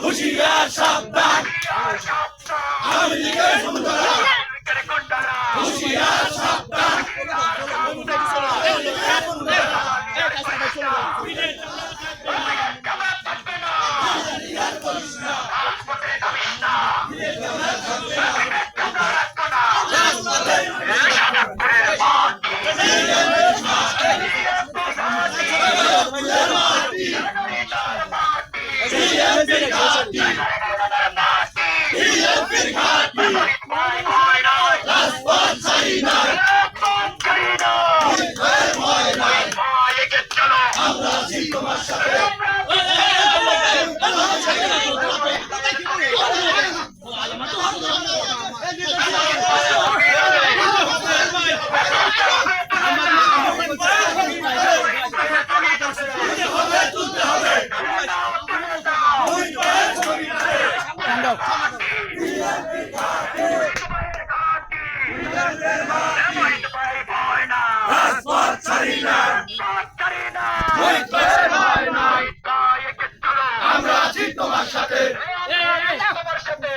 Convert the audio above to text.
Who's your shop back? হুশিয়ার। তোমার সাথে আলমা তো আছি তোমার সাথে তোমার সাথে